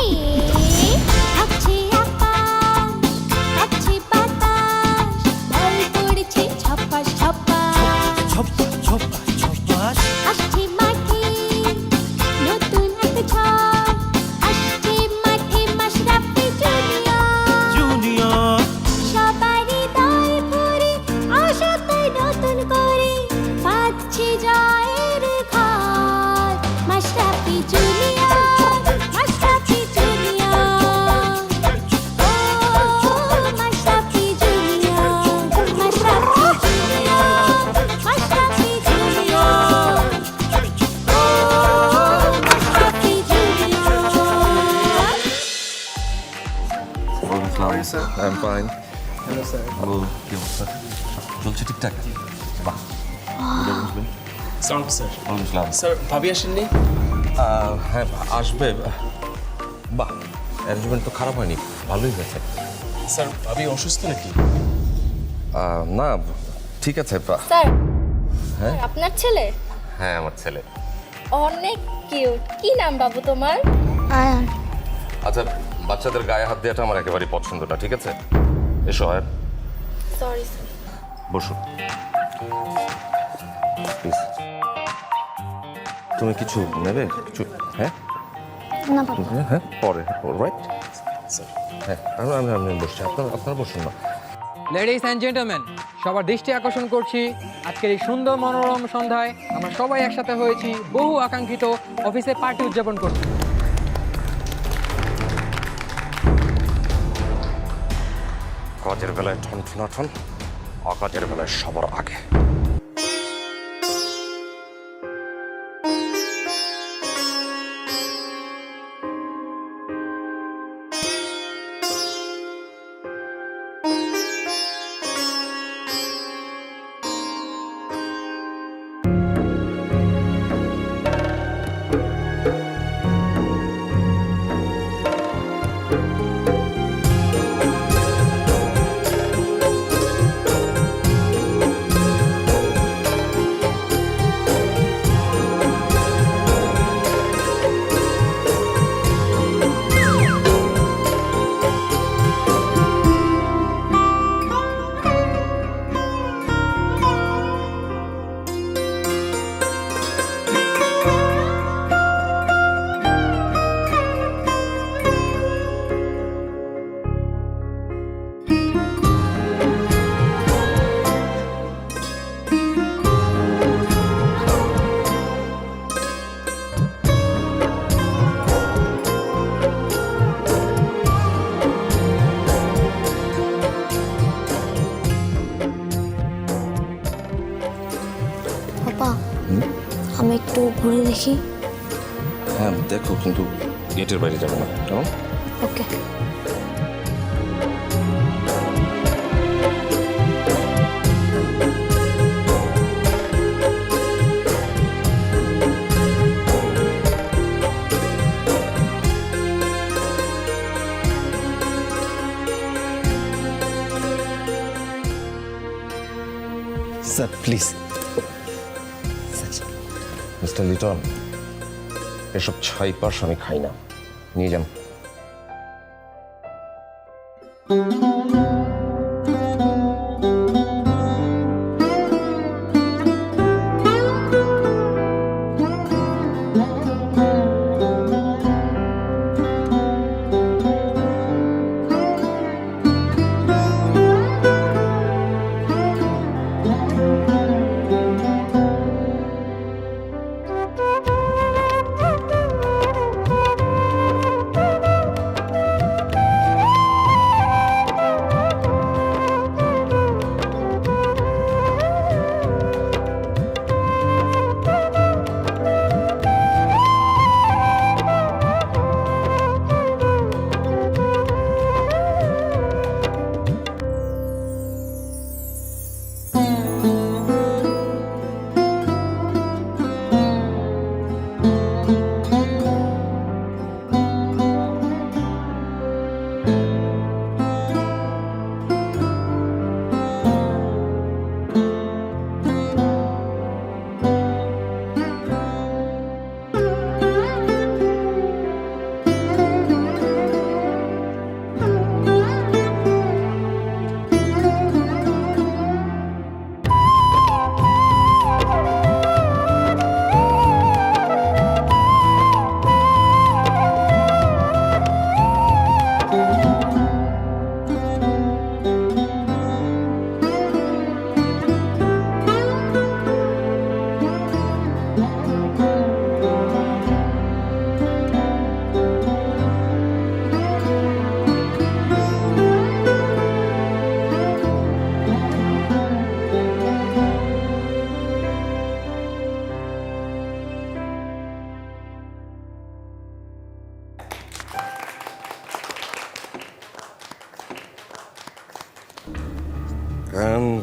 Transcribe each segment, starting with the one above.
Hey. ঠিকঠাক বাহ সালাম স্যার ওয়ালাইকুম আসসালাম স্যার ভাবি আসেননি হ্যাঁ আসবে বাহ অ্যারেঞ্জমেন্ট তো খারাপ হয়নি ভালোই হয়েছে স্যার ভাবি অসুস্থ নাকি না ঠিক আছে স্যার হ্যাঁ? আপনার ছেলে? হ্যাঁ আমার ছেলে. অনেক কিউট কি নাম বাবু তোমার? আয়ান। আচ্ছা বাচ্চাদের গায়ে হাত দেওয়াটা আমার একেবারেই পছন্দ না ঠিক আছে? এসো আয় সরি স্যার বসো। প্লিজ তুমি কিছু নেবে? কিছু হ্যাঁ? না হ্যাঁ, হ্যাঁ পরে রাইট হ্যাঁ আমি আমি আমি বসছি। আপনার আপনার বসুন না। লেডিস অ্যান্ড জেন্টলম্যান সবার দৃষ্টি আকর্ষণ করছি। আজকের এই সুন্দর মনোরম সন্ধ্যায় আমরা সবাই একসাথে হয়েছি বহু আকাঙ্ক্ষিত অফিসে পার্টি উদযাপন করছি। কাজের বেলায় ঠন ঠন ঠন অকাজের বেলায় সবার আগে। কিন্তু গেটের বাইরে যাবে না। কেমন? Okay. Sir please mister Liton এসব ছাই পাশ আমি খাই না। নিয়ে যান।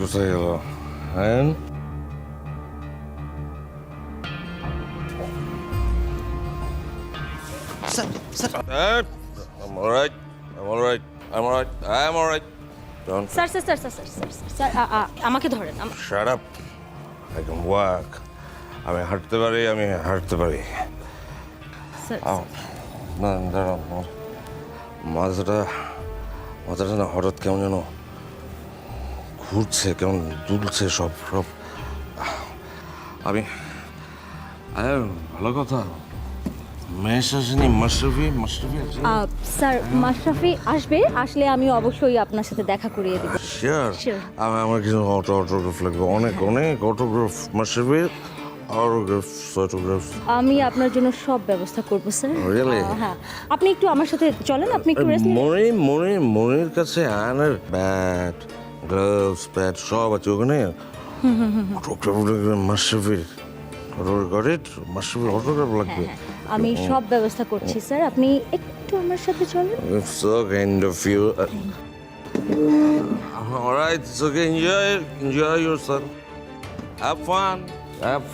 কোথায় গেল হ্যাঁ sir sir Hey, I'm all right. I'm all right. I'm all right. I'm all right. Don't sir sir sir sir sir sir sir আ- আ- আমাকে ধরেন আম- shut up. I can walk. আমি হাঁটতে পারি আমি হাঁটতে পারি না দাঁড়াও আমার মাথাটা মাথাটা না হঠাৎ কেমন যেন ঘুরছে কেমন দুলছে সব সব। আমি আরে ভালো কথা। মাশরফি মাশরফি স্যার মাশরাফি আসবে আসলে আমি অবশ্যই আপনার সাথে দেখা করিয়ে দেবো। শিওর. আমি আমার কিছু অটো অটোগ্রাফ লাগবে। অনেক অনেক অটোগ্রাফ মাশরফির অটোগ্রাফ ফটোগ্রাফ আমি আপনার জন্য সব ব্যবস্থা করব স্যার? আ, হ্যাঁ। আপনি একটু আমার সাথে চলেন আপনি একটু রেস্ট মনি মনি মনির কাছে আয়নের ব্যাট। গ্লাভস প্যাড সব আছে ওখানে অটোগ্রাফ মাশরফির অটোগ্রাফ মাশরফির অটোগ্রাফ লাগবে আমি সব ব্যবস্থা করছি স্যার আপনি একটু আমার সাথে চলেন It's so kind of you. All right, it's okay. Enjoy, enjoy yourself. Have fun. Have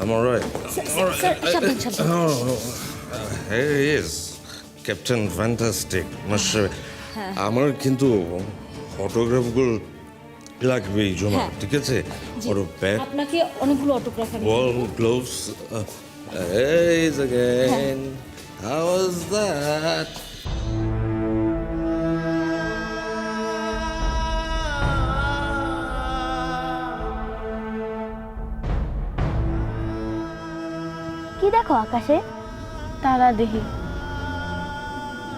I'm all right. Sir সাবধান সাবধান Oh, here he is. Captain fantastic master আমার কিন্তু অটোগ্রাফগুলো লাগবে এই হ্যাঁ। ঠিক আছে ওর ব্যাগ আপনাকে অনেকগুলো অটোগ্রাফ আমি ball gloves Hey again. How was that? দেখো আকাশে? তারা দেখি।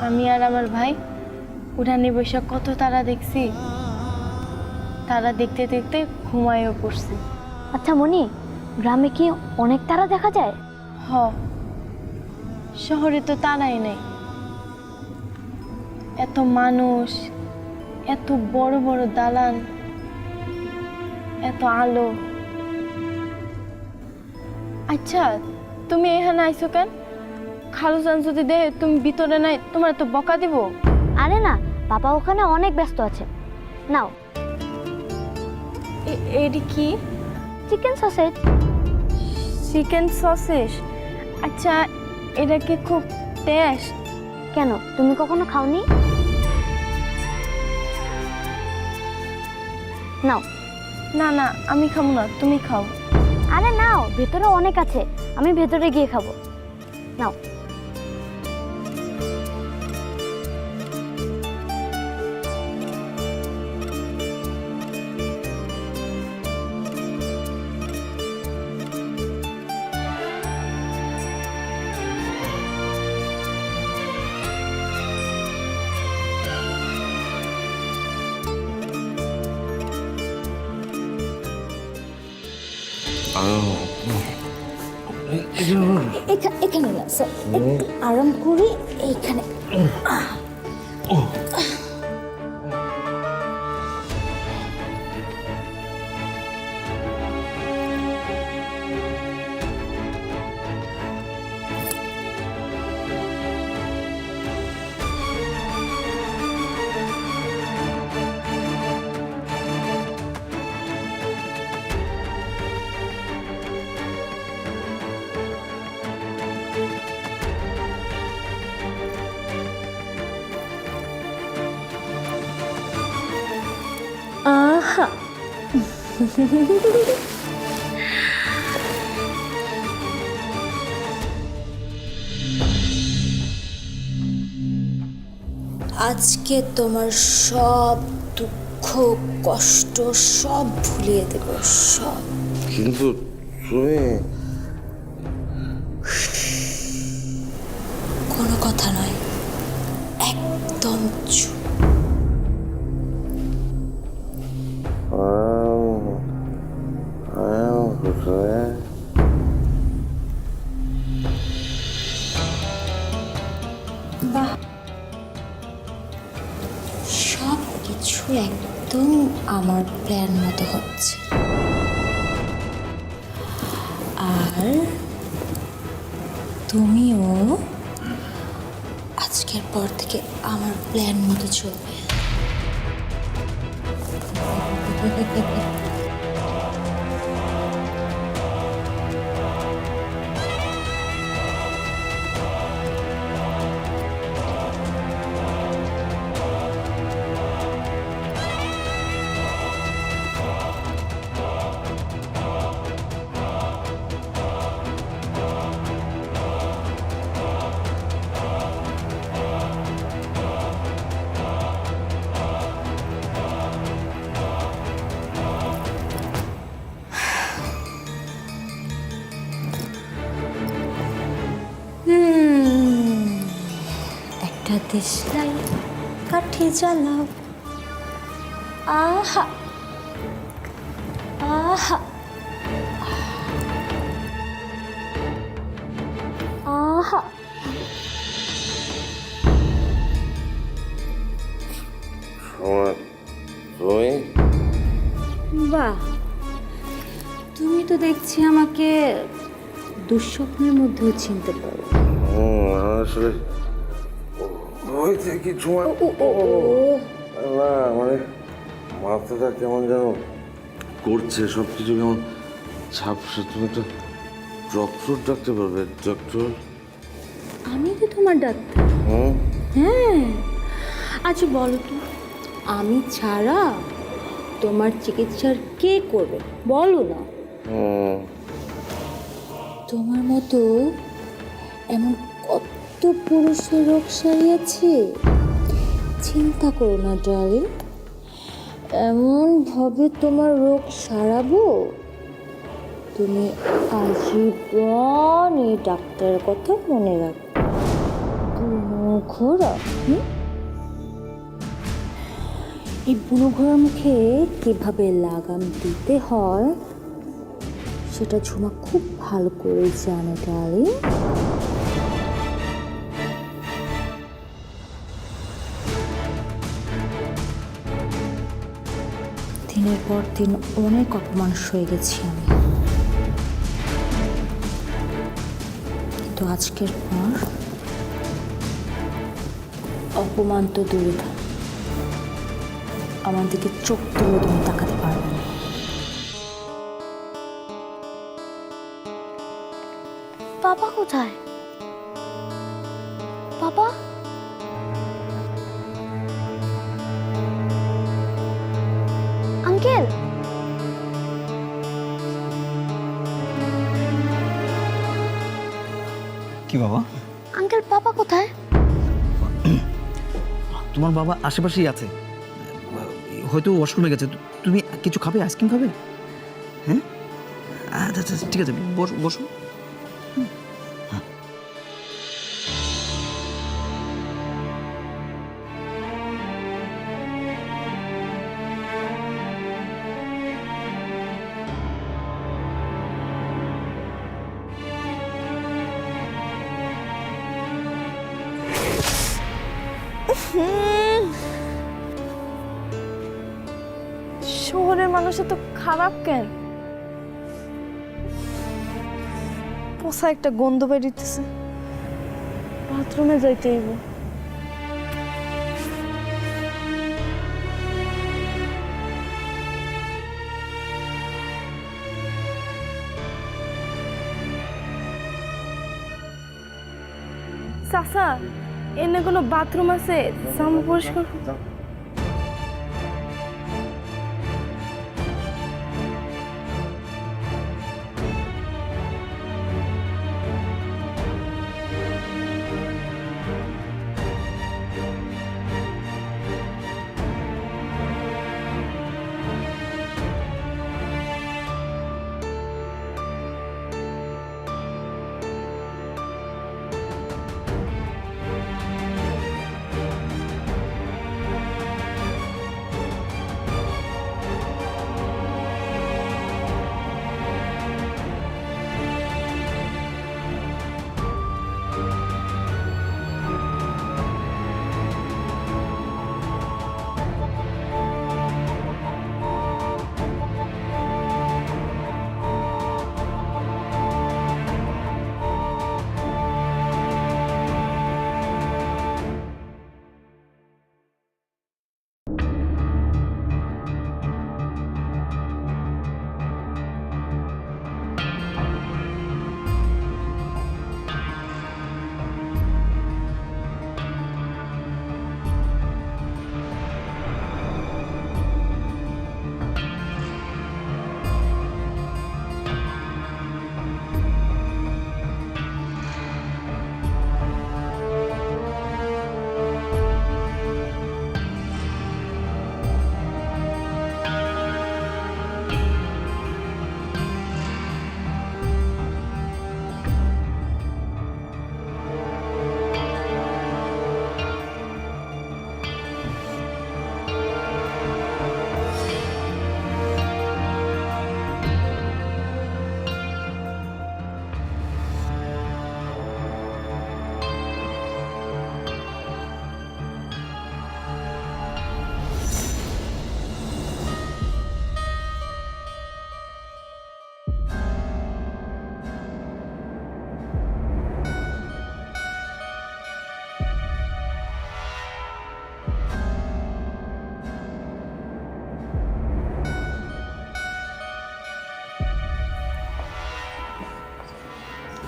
আমি আর আমার ভাই উঠানে বসে কত তারা দেখছি। তারা দেখতে দেখতে ঘুমায়ও পড়ছি। আচ্ছা মনি গ্রামে কি অনেক তারা দেখা যায়? হ। শহরে তো তারাই নেই। এত মানুষ এত বড় বড় দালান এত আলো। আচ্ছা তুমি এখানে আইছো কেন? খালুজান যদি দে তুমি ভিতরে নাই তোমার তো বকা দিব। আরে না বাবা ওখানে অনেক ব্যস্ত আছে। নাও। এটি কি? Chicken sausage. চিকেন সসেস আচ্ছা এটা কি খুব টেস্ট? কেন তুমি কখনো খাওনি? নাও। না না আমি খাব না তুমি খাও। আরে নাও ভেতরে অনেক আছে আমি ভেতরে গিয়ে খাব। নাও। এখানে না স্যার আরাম করে এইখানে আজকে তোমার সব দুঃখ কষ্ট সব ভুলিয়ে দেব সব। কিন্তু তুমি আর তুমিও আজকের পর থেকে আমার প্ল্যান মতো চলবে। দেশলাই কাঠি জ্বালাও। আহা আহা। আহা। তুমি বাহ তুমি তো দেখছি আমাকে দুঃস্বপ্নের মধ্যেও চিনতে পারো। আসলে ওই থেকে সময় না মানে মাথাটা কেমন যেন করছে সব কিছু কেমন ছাপসে তুমি তো ডক্টর ডাকতে পারবে ডক্টর। আমি তো তোমার ডাক্তার। হ্যাঁ। আচ্ছা বলো তো আমি ছাড়া তোমার চিকিৎসার কে করবে? বলো না। তোমার মতো এমন কত পুরুষের রোগ সারিয়েছে? চিন্তা করো না ডার্লিং এমনভাবে তোমার রোগ সারাবো? তুমি আজীবন এই ডাক্তারের কথা মনে রাখবে। ঘোড়া হুম? এই বুনো ঘোড়ার মুখে কীভাবে লাগাম দিতে হয়, সেটা ঝুমা খুব ভালো করে জানে ডার্লিং দিনের পর দিন অনেক অপমান হয়ে গেছি আমি। কিন্তু আজকের পর অপমান তো দূরে থাক। আমার দিকে চোখ তুলে তুমি তাকাতে পারবে না। পাপা কোথায়? কি বাবা? আঙ্কেল পাপা কোথায়? তোমার বাবা আশেপাশেই আছে। হয়তো ওয়াশরুমে গেছে। তুমি কিছু খাবে? আইসক্রিম খাবে? হ্যাঁ? আচ্ছা আচ্ছা ঠিক আছে। বসো বসো। শহরের মানুষ তো খারাপ কেন? পোষা একটা গন্ধ বেরিতেছে বাথরুমে যাইতে হইব। চাচা এনে কোনো বাথরুম আছে? সাম পরিষ্কার।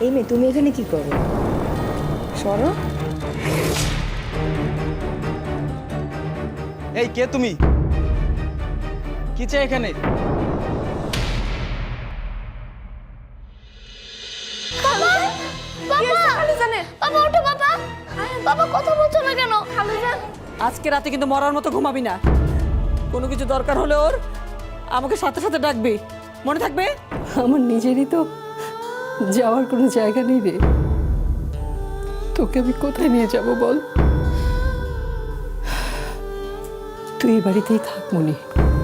এই মেয়ে তুমি এখানে কি করো? সরো। এই কে তুমি? কি চাই এখানে? আজকে রাতে কিন্তু মরার মতো ঘুমাবি না। কোনো কিছু দরকার হলে ওর আমাকে সাথে সাথে ডাকবি। মনে থাকবে? আমার নিজেরই তো যাওয়ার কোনো জায়গা নেই রে। তোকে আমি কোথায় নিয়ে যাব বল? তুই এই বাড়িতেই থাক, মনি।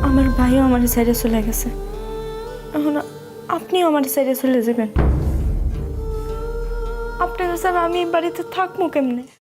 আমার ভাইও আমার সাইডে চলে গেছে। এখন আপনিও আমার সাইডে চলে যাবেন। আপনার স্যার, আমি বাড়িতে থাকব কেমনে?